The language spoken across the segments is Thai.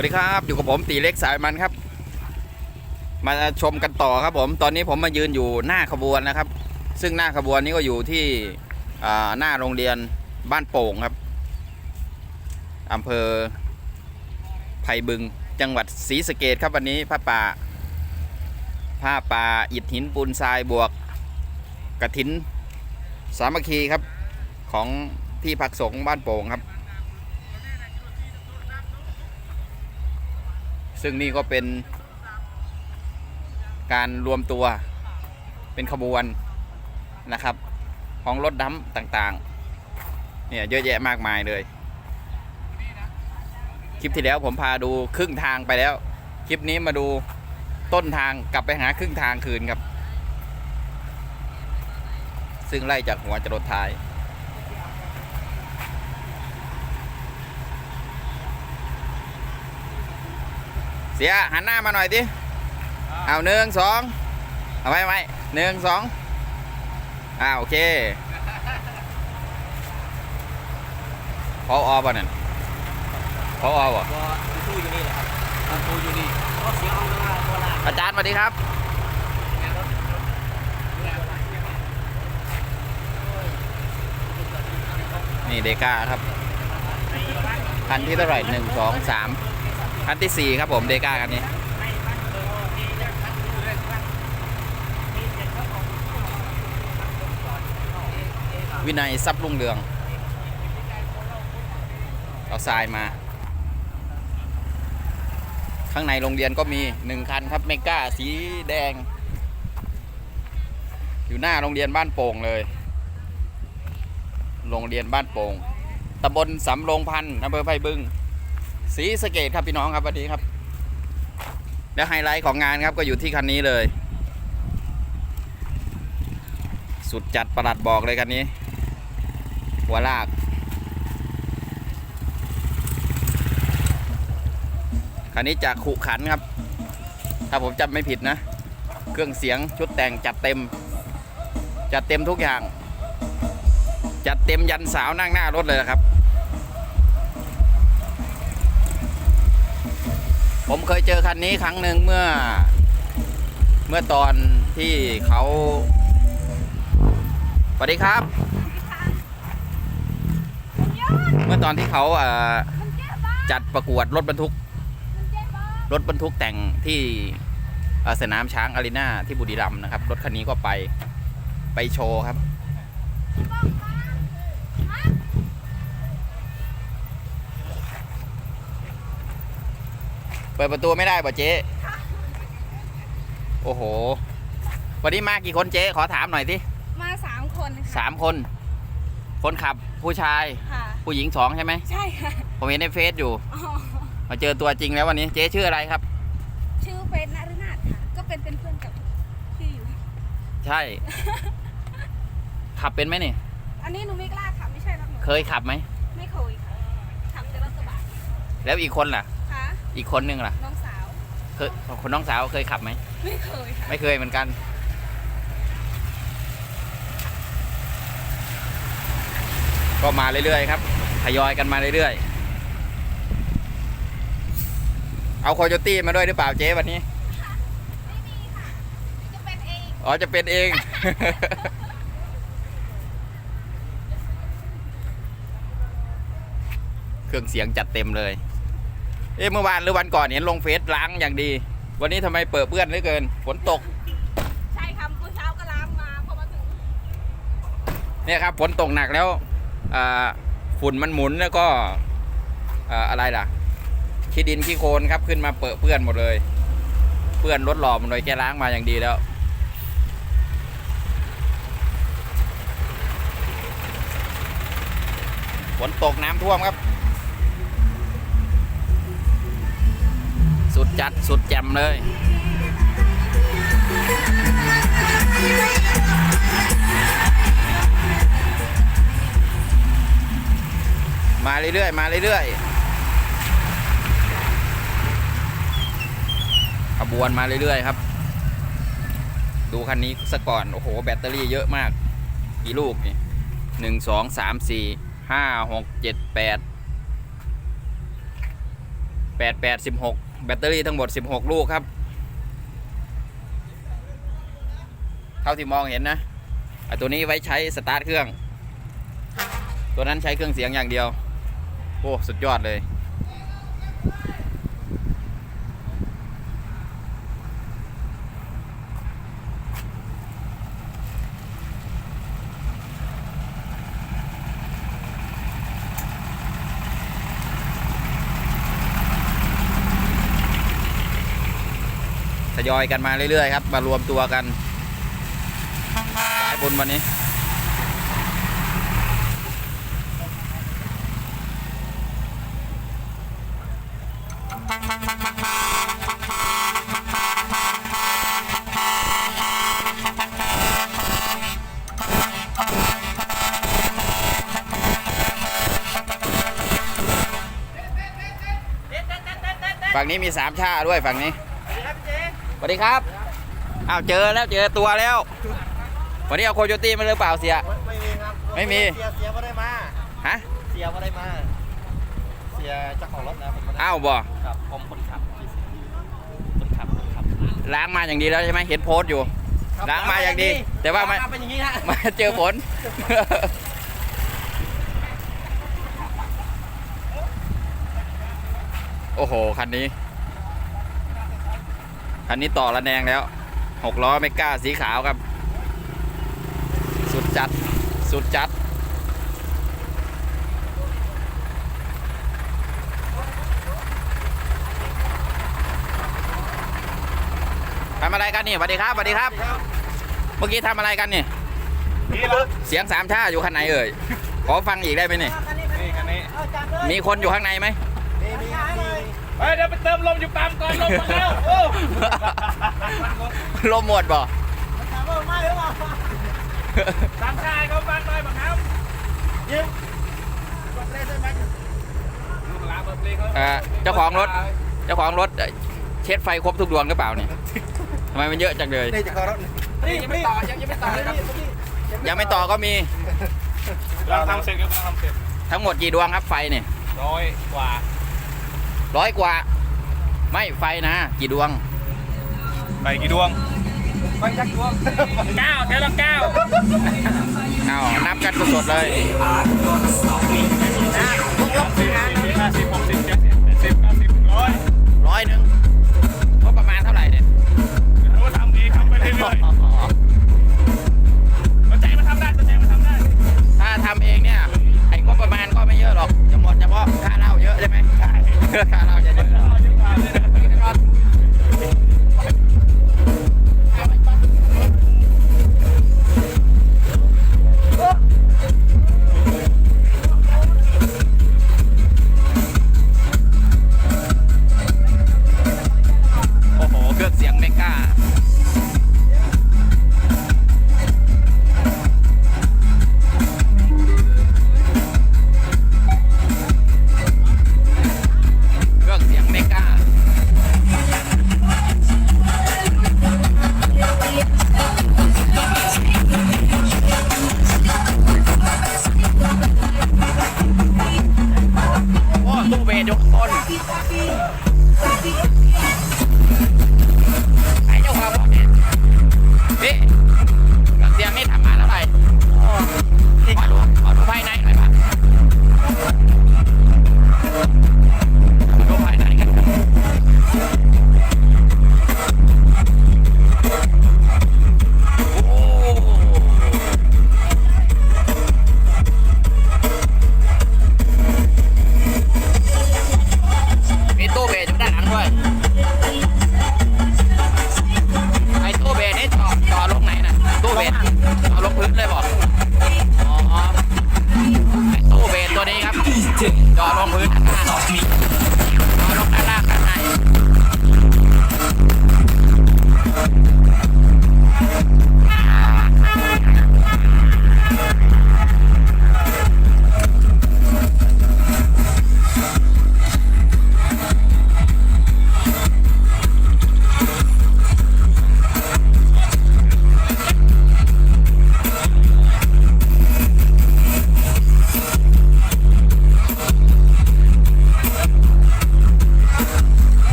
วัสดีครับ อยู่กับผมตีเล็กสายมันครับ มาชมกันต่อครับผม ตอนนี้ผมมายืนอยู่หน้าขบวนนะครับ ซึ่งหน้าขบวนนี้ก็อยู่ที่หน้าโรงเรียนบ้านโป่งครับอำเภอไผ่บึงจังหวัดศรีสะเกดครับวันนี้ผ้าป่าผ้าป่าอิฐหินปูนทรายบวกกระถิน สามัคคีครับของที่พักสงฆ์บ้านโป่งครับ ซึ่งนี่ก็เป็นการรวมตัวเป็นขบวนนะครับ ของรถดำต่างๆ เนี่ยเยอะแยะมากมายเลย คลิปที่แล้วผมพาดูครึ่งทางไปแล้ว คลิปนี้มาดูต้นทางกลับไปหาครึ่งทางคืนครับ ซึ่งไล่จากหัวจรดท้าย เสียหันหน้ามาหน่อยดิเอาหนึ่งสองเอาไว้ไว้หนึ่งสองอ่าโอเคพออป่ะนั่นพออป่ะก็ตู้อยู่นี่แหละครับตู้อยู่นี่ก็เสียงเอาหน้าตัวละอาจารย์สวัสดีครับนี่เดก้าครับคันที่เท่าไหร่หนึ่งสองสาม คันที่สี่ครับผมเดก้าคันนี้วินัยทรัพย์รุ่งเรืองเอาทรายมา ข้างในโรงเรียนก็มีหนึ่งคันครับเมก้าสีแดง อยู่หน้าโรงเรียนบ้านโป่งเลย โรงเรียนบ้านโป่งตำบลสำโรงพันธ์อำเภอไผ่บึง ศรีสเกดครับพี่น้องครับวันนี้ครับ และไฮไลท์ของงานครับก็อยู่ที่คันนี้เลย สุดจัดประหลัดบอกเลยคันนี้ หัวลาก คันนี้จากขุขันครับ ถ้าผมจำไม่ผิดนะ เครื่องเสียงชุดแต่งจัดเต็ม จัดเต็มทุกอย่าง จัดเต็มยันสาวนั่งหน้ารถเลยนะครับ ผมเคยเจอคันนี้ครั้งหนึ่งเมื่อ เมื่อตอนที่เขาสวัสดีครับ เมื่อตอนที่เขาจัดประกวดรถบรรทุก รถบรรทุกแต่งที่สนามช้างอารีนาที่บุรีรัมย์นะครับ รถคันนี้ก็ไปไปโชว์ครับ เปิดประตูไม่ได้ป่ะเจ๊โอ้โห วันนี้มากี่คนเจ๊ขอถามหน่อยสิมาสามคนค่ะสามคน คนขับผู้ชาย ค่ะ ผู้หญิงสองใช่ไหม ใช่ค่ะผมเห็นในเฟซอยู่ อ๋อมาเจอตัวจริงแล้ววันนี้ เจ๊ชื่ออะไรครับ ชื่อเฟซนฤนาถค่ะ ก็เป็นเป็นเพื่อนกับพี่อยู่ ใช่ ขับเป็นไหมนี่ อันนี้หนูไม่กล้าขับไม่ใช่รถหนูเคยขับไหม ไม่เคยค่ะขับแต่รถกระบะแล้วอีกคนล่ะค่ะ อีกคนนึงล่ะน้องสาวเคยคนน้องสาวเคยขับไหมไม่เคยค่ะไม่เคยเหมือนกัน ก็มาเรื่อยๆครับทยอยกันมาเรื่อยๆเอาโคโยตี้มาด้วยหรือเปล่าเจ๊วันนี้ไม่มีค่ะจะเป็นเองอ๋อจะเป็นเอง เครื่องเสียงจัดเต็มเลย เอ๊ะเมื่อวานหรือวันก่อนเห็นลงเฟซล้างอย่างดี วันนี้ทำไมเปิดเปื้อนเหลือเกินฝนตก ใช่ค่ะเมื่อเช้าก็ล้างมาพอมาถึงเนี่ยครับฝนตกหนักแล้วอ่าฝุ่นมันหมุนแล้วก็อ่าอะไรล่ะขี้ดินขี้โคลนครับขึ้นมาเปิดเปื้อนหมดเลย เปื้อนรถหล่อหมดเลยแกล้างมาอย่างดีแล้ว ฝนตกน้ำท่วมครับ สุดจัดสุดแจ่มเลยมาเรื่อยๆ มาเรื่อยๆ ขบวนมาเรื่อยๆ ครับ ดูคันนี้สก่อน โอ้โห แบตเตอรี่เยอะมาก กี่ลูกนี่หนึ่งสองสามสี่ห้าหกเจ็ดแปด แปดแปดสิบหกแบตเตอรี่ทั้งหมดสิบหกลูกครับ เท่าที่มองเห็นนะไอตัวนี้ไว้ใช้สตาร์ทเครื่อง ตัวนั้นใช้เครื่องเสียงอย่างเดียว โอ้ สุดยอดเลย ยอยกันมาเรื่อยๆครับ มารวมตัวกันสายบุญวันนี้ ฝั่งนี้มีสามชาด้วยฝั่งนี้ สวัสดีครับ อ้าวเจอแล้วเจอตัวแล้ว วันนี้เอาโคโยตี้มาหรือเปล่าเสีย ไม่มีครับไม่มี เสียเสียไม่ได้มา ฮะ เสียไม่ได้มา เสียเจ้าของรถนะผมไม่ได้อ้าวบ่ครับผมคนขับคนขับคนขับล้างมาอย่างดีแล้วใช่ไหมเห็นโพสต์อยู่ ครับล้างมาอย่างดี แต่ว่าไม่ล้งเป็นอย่างนี้ฮะมาเจอฝน โอ้โห คันนี้ คันนี้ต่อระแนงแล้วหกล้อไม่กล้าสีขาวครับ สุดจัด สุดจัด ทำอะไรกันนี่สวัสดีครับสวัสดีครับ เมื่อกี้ทำอะไรกันนี่ นี่แล้วเสียงสามชาอยู่ข้างในเอ่ย ขอฟังอีกได้ไหมนี่ นี่คันนี้ มีคนอยู่ข้างในไหม เฮ้ยเดี๋ยวไปเติมลมอยู่ปั๊มก่อนลมมาแล้วโอ้ลมหมดบ่สามชายเขาบ้านน้อยบังคับยิงกดเล่นได้ไหมลูกหลานเปิดเพลงเขาเอ่อเจ้าของรถ เจ้าของรถเอ่อเช็ดไฟครบทุกดวงหรือเปล่าเนี่ยทำไมมันเยอะจังเลยนี่จะเข้ารถนี่ยังไม่ต่อยังยังไม่ต่อเลยครับยังไม่ต่อก็มีเราทำเสร็จครับเราทำเสร็จทั้งหมดกี่ดวงครับไฟเนี่ยร้อยกว่า ร้อยกว่า ไม่ไฟนะ กี่ดวง ไปกี่ดวง ไปยักดวงเก้าแค่ละเก้าเอานับกันสดๆเลยห้าสิบหกสิบเจ็ดสิบแปดสิบเก้าสิบร้อยร้อยหนึ่ง ค่าเหล้าจะเยอ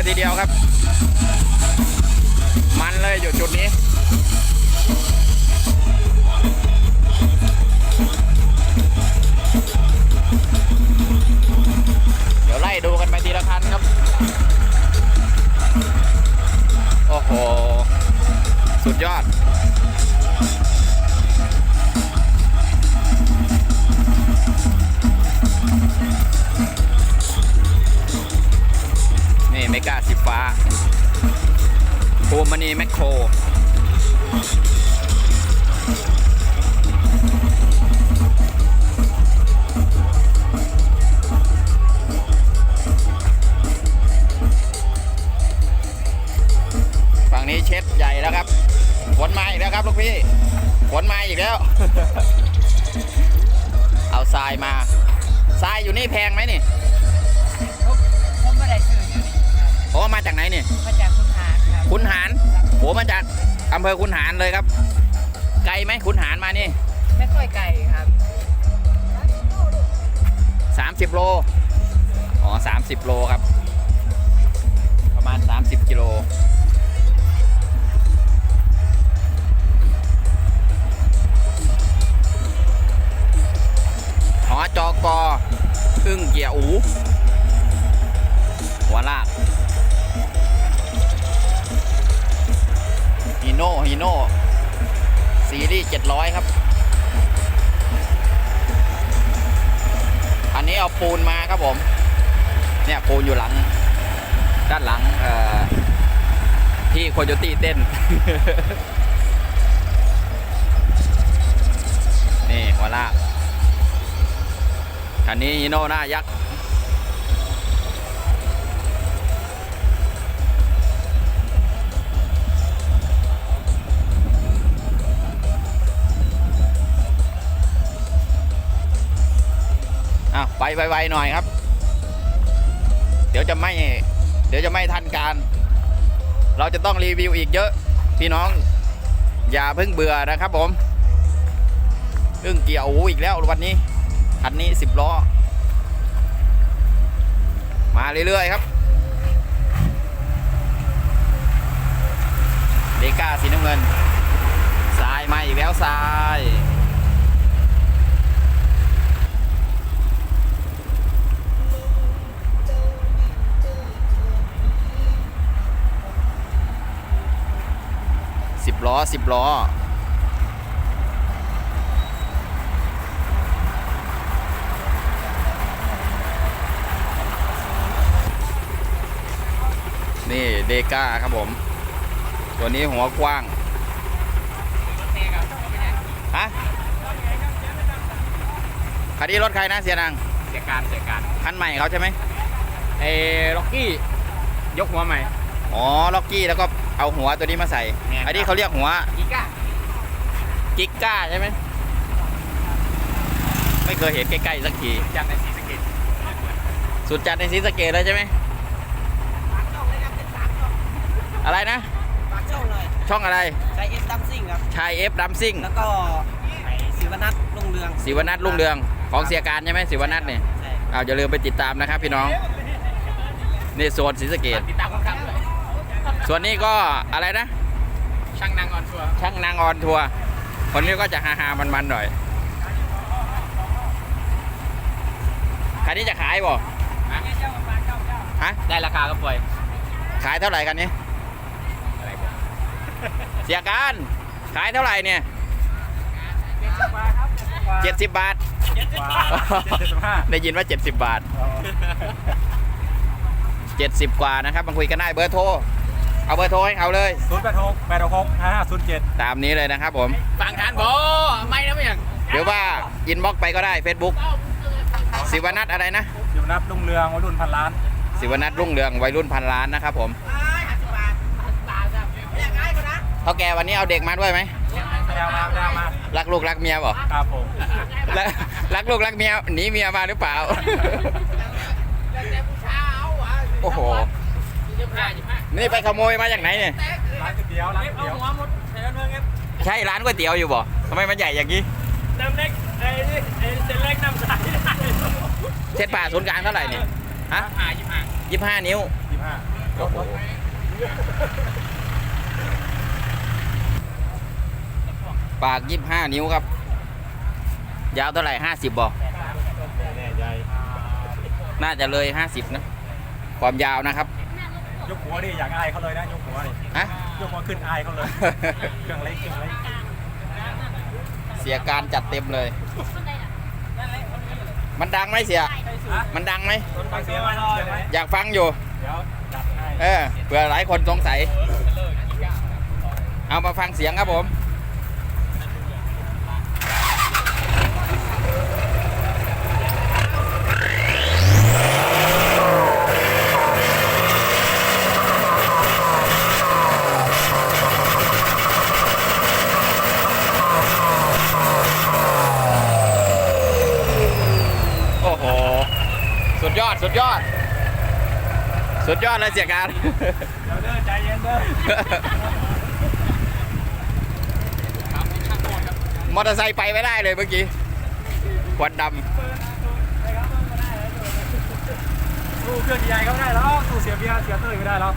เลยทีเดียวครับ มันเลยอยู่จุดนี้เดี๋ยวไล่ดูกันไปทีละคันครับ โอ้โห สุดยอด ฟ้าโฮมณีแมคโคร อำเภอขุนหารเลยครับ ไกลไหมขุนหารมานี่ ไม่ค่อยไกลครับ30โล อ๋อ30โลครับ ประมาณ30กิโลหอจอกออึ้งเกียร์อูหัวลาก ฮีโน่ฮีโน่ซีรีส์700 ครับ อันนี้เอาปูนมาครับผม เนี่ยปูนอยู่หลัง ด้านหลังที่โคโยตี้เต้น นี่หัวลากคันนี้ฮีโน่หน้ายักษ์ อะไปไวๆหน่อยครับ เดี๋ยวจะไม่ เดี๋ยวจะไม่ทันการ เราจะต้องรีวิวอีกเยอะ พี่น้อง อย่าเพิ่งเบื่อนะครับผมเรื่องเกี่ยวอูอีกแล้ววันนี้คันนี้สิบล้อ มาเรื่อยๆครับเดก้าสีน้ำเงินทรายมาอีกแล้วทราย สิบล้อสิบล้อ นี่เดก้าครับผม ตัวนี้หัวกว้างฮะคันนี้รถใครนะเสียนังเสียการเสียการคันใหม่เขาใช่ไหมเอล็อกกี้ยกหัวใหม่ อ๋อ ล็อกกี้แล้วก็ เอาหัวตัวนี้มาใส่ แม่นครับ อันนี้เขาเรียกหัวกีก้ากิกก้าใช่ไหมไม่เคยเห็นใกล้ๆสักที จากในสีสะเกตสุดจัดในศรีสะเกดเลยใช่ไหมอะไรนะ ปากช่องเลยช่องอะไรใช้เอสดัมซิ่งครับ ชายเอฟดัมซิ่งแล้วก็ไอ้ศิวนัทลุงเรืองศิวนัทรุ่งเรืองของเสียการใช่ไหมศิวนัทเนี่ยใช่ เอาอย่าลืมไปติดตามนะครับพี่น้อง นี่โซนศรีสะเกด ติดตามคนขับเลย ส่วนนี้ก็อะไรนะ ช่างนางออนทัวร์ช่างนางออนทัวร์คนนี้ก็จะฮาฮาๆมันๆหน่อยคันนี้จะขายบ่ฮะได้ราคาก็ปล่อย ขายเท่าไหร่กันนี้อะไรผมเสียการขายเท่าไหร่เนี่ยเจ็ดสิบบาทเจ็ดสิบห้าได้ยินว่า70บาท70กว่านะครับมาคุยกันได้เบอร์โทร เอาเบอร์โทรให้เขาเลย ศูนย์แปดหกแปดหกห้าศูนย์เจ็ดตามนี้เลยนะครับผมฟังทานบอไม่นะไม่ยังหรือว่าอินบ็อกไปก็ได้ Facebook สิวนัทอะไรนะอยู่นับลุงเรืองวัยรุ่นพันล้าน สิวนัทรุ่งเรืองวัยรุ่นพันล้านนะครับผมเท่าแกวันนี้เอาเด็กมาด้วยไหมแนวมาแนวมารักลูกรักเมียบ่ครับผมรักรักลูกรักเมียหนีเมียมาหรือเปล่า โอ้โห นี่ไปขโมยมาจากไหนเนี่ย ร้านก๋วยเตี๋ยวร้านก๋วยเตี๋ยวใช่ร้านก๋วยเตี๋ยวอยู่บ่ทำไมมันใหญ่อย่างนี้น้ำเล็กไอ้นี่ไอ้เส้นเล็กน้ำใสได้เส้นผ่าศูนย์กลางเท่าไหร่เนี่ยฮะหายี่ห้ายี่ห้านิ้วยี่ห้าโอ้โหปากยี่ห้านิ้วครับ ยาวเท่าไหร่ห้าสิบบ่แน่ใหญ่น่าจะเลยห้าสิบนะ ความยาวนะครับ ยกหัวดิอย่างอายเขาเลยนะยกหัวดิฮะ ยกหัวขึ้นอายเขาเลย เครื่องเล็กเครื่องเล็กเสียการจัดเต็มเลย มันดังไหมเสียมันดังไหม ฟังเสียงไหมเสียงไหมอยากฟังอยู่ เดี๋ยวจัดให้ เออเผื่อหลายคนสงสัย เอามาฟังเสียงครับผม โอ้โห สุดยอดสุดยอด สุดยอดเลยเสียการเดี๋ยวเด้อใจเย็นเด้อมอเตอร์ไซค์ไปไม่ได้เลยเมื่อกี้ควันดสู้เครื่องใหญ่ก็ไม่ได้แล้วสู้เสียเบียร์เสียเต้ยไม่ได้แล้ว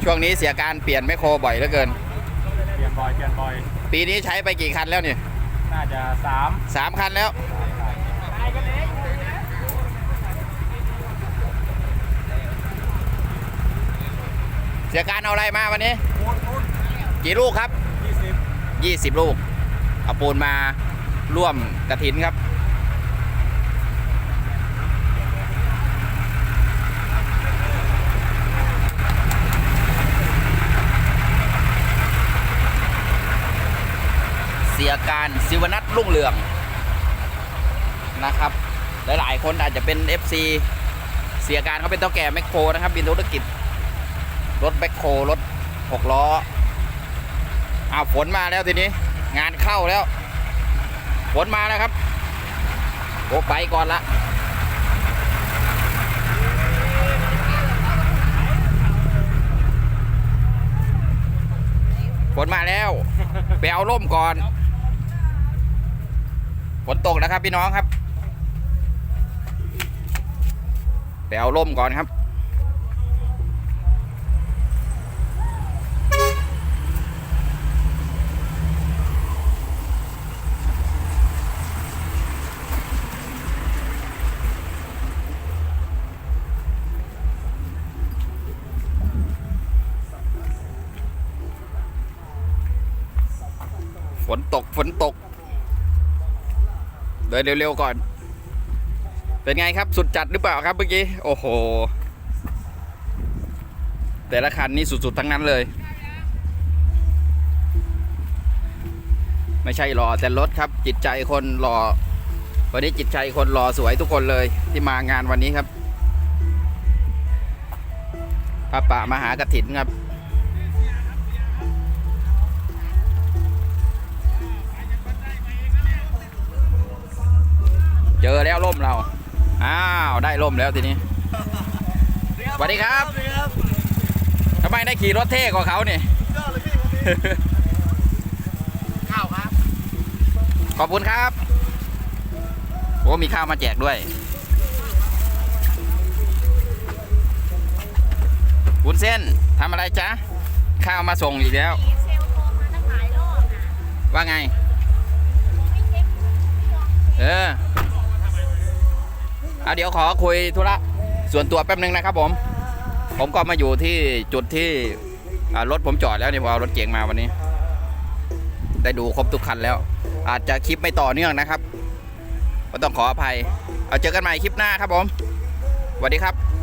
ำช่วงนี้เสียการเปลี่ยนแมคโครบ่อยเหลือเกิน เปลี่ยนบ่อยเปลี่ยนบ่อย ปีนี้ใช้ไปกี่คันแล้วเนี่ย น่าจะสามสามคันแล้ว เสียการเอาอะไรมาวันนี้คูณคูณกี่ลูกครับยี่สิบ 20 ลูก เอาปูนมาร่วมกระถินครับ เสียการศิวนัทรุ่งเรืองนะครับ หลาย ๆ คนอาจจะเป็น FC เสียการเขาเป็นเท่าแก่แมคโครนะครับเป็นธุรกิจ รถแมคโครรถหกล้ออ้าวฝนมาแล้วทีนี้ งานเข้าแล้ว ฝนมาแล้วครับโอ้ไปก่อนละฝนมาแล้ว ไปเอาร่มก่อน ฝนตกนะครับพี่น้องครับไปเอาร่มก่อนครับ ฝนตกฝนตก เดินเร็วๆก่อน เป็นไงครับสุดจัดหรือเปล่าครับเมื่อกี้ โอ้โห แต่ละคันนี่สุดๆทั้งนั้นเลย ไม่ใช่รอแต่รถครับ จิตใจคนรอ วันนี้จิตใจคนรอสวยทุกคนเลยที่มางานวันนี้ครับพระป่ามหากถินครับ แล้วร่มเรา อ้าว ได้ร่มแล้วทีนี้สวัสดีครับทำไมได้ขี่รถเท่กว่าเขาเนี่ยข้าวครับ ขอบคุณครับ โอ้มีข้าวมาแจกด้วยวุ้นเส้นทำอะไรจ๊ะ ข้าวมาส่งอีกแล้วเซลล์โทรมาตั้งหลายรอบนะว่าไงไม่เช็คไม่ยอมเออ เอาเดี๋ยวขอคุยธุระส่วนตัวแป๊บนึงนะครับผม ผมก็มาอยู่ที่จุดที่รถผมจอดแล้วเนี่ยผมเอารถเก๋งมาวันนี้ ได้ดูครบทุกคันแล้ว อาจจะคลิปไม่ต่อเนื่องนะครับก็ต้องขออภัย เอาเจอกันใหม่คลิปหน้าครับผมสวัสดีครับ